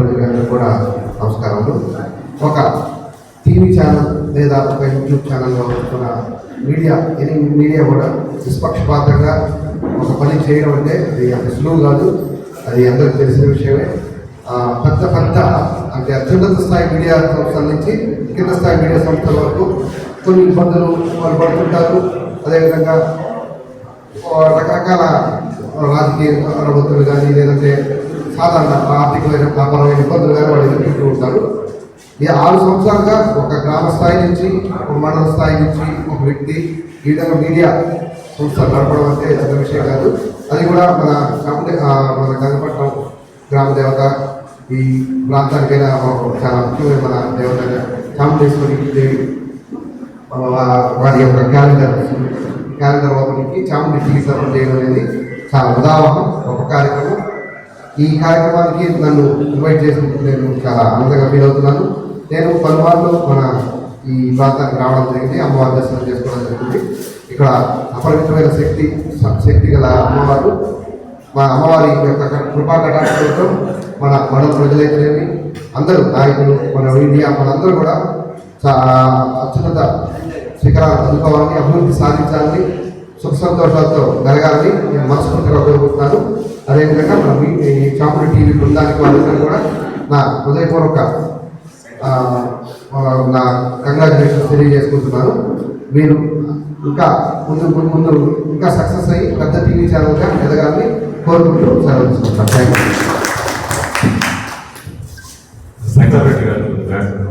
ప్రజలందరూ కూడా నమస్కారములు. ఒక టీవీ ఛానల్ లేదా ఒక యూట్యూబ్ ఛానల్లో వస్తున్న మీడియా ఎనీ మీడియా కూడా నిష్పక్షపాతంగా ఒక పని చేయడం అంటే అది అంత సులువు కాదు. అది అందరికీ తెలిసిన విషయమే. పెద్ద పెద్ద అంటే అత్యున్నత స్థాయి మీడియా సంస్థల నుంచి కింద స్థాయి మీడియా సంస్థల వరకు కొన్ని ఇబ్బందులు వాళ్ళు పడుతుంటారు. అదేవిధంగా రకరకాల రాజకీయ అనుభూతులు కానీ లేదంటే సాధారణ ఆర్థికమైన వ్యాపారమైన ఇబ్బందులు కానీ వాళ్ళు ఎదుర్కొంటూ ఉంటారు. ఈ ఆరు సంవత్సరాలుగా ఒక గ్రామ స్థాయి నుంచి ఒక మండల స్థాయి నుంచి ఒక వ్యక్తి ఈ విధంగా మీడియా సంస్థ నడపడం అంటే చిన్న విషయం కాదు. అది కూడా మన కాకపోతే మన గంగపట్నం గ్రామ దేవత ఈ ప్రాంతానికైనా ఒక చాలా ముఖ్యమైన మన దేవత చాముండేశ్వరి దేవి వారి యొక్క క్యాలెండర్ క్యాలెండర్ ఓపెనింగ్కి చాముండి టీవీ చేయడం అనేది చాలా ఉదాహరణ ఒక కార్యక్రమం. ఈ కార్యక్రమానికి నన్ను ఇన్వైట్ చేసినందుకు నేను చాలా ఆనందంగా ఫీల్ అవుతున్నాను. నేను పలుమార్లు మన ఈ ప్రాంతానికి రావడం జరిగింది. అమ్మవారి దర్శనం చేసుకోవడం జరిగింది ఇక్కడ అపరిమితమైన శక్తి శక్తి గల అమ్మవారు. మా అమ్మవారి యొక్క కృపా కటాక్షలతో మన మన ప్రజలైతేనేమి అందరూ నాయకులు మన ఇండియా మనందరూ కూడా చాలా అత్యున్నత శిఖరాలు అందుకోవాలని అభివృద్ధి సాధించాలని సుఖ సంతోషాలతో జరగాలని టీవీ బృందానికి వాళ్ళందరూ కూడా నా హృదయపూర్వక నా కంగ్రాచులేషన్స్ తెలియజేసుకుంటున్నాను మీరు ఇంకా ముందు ముందు ముందు ఇంకా సక్సెస్ అయ్యి పెద్ద టీవీ ఛానల్గా ఎదగాలని కోరుకుంటూ సెలవు థ్యాంక్ యూ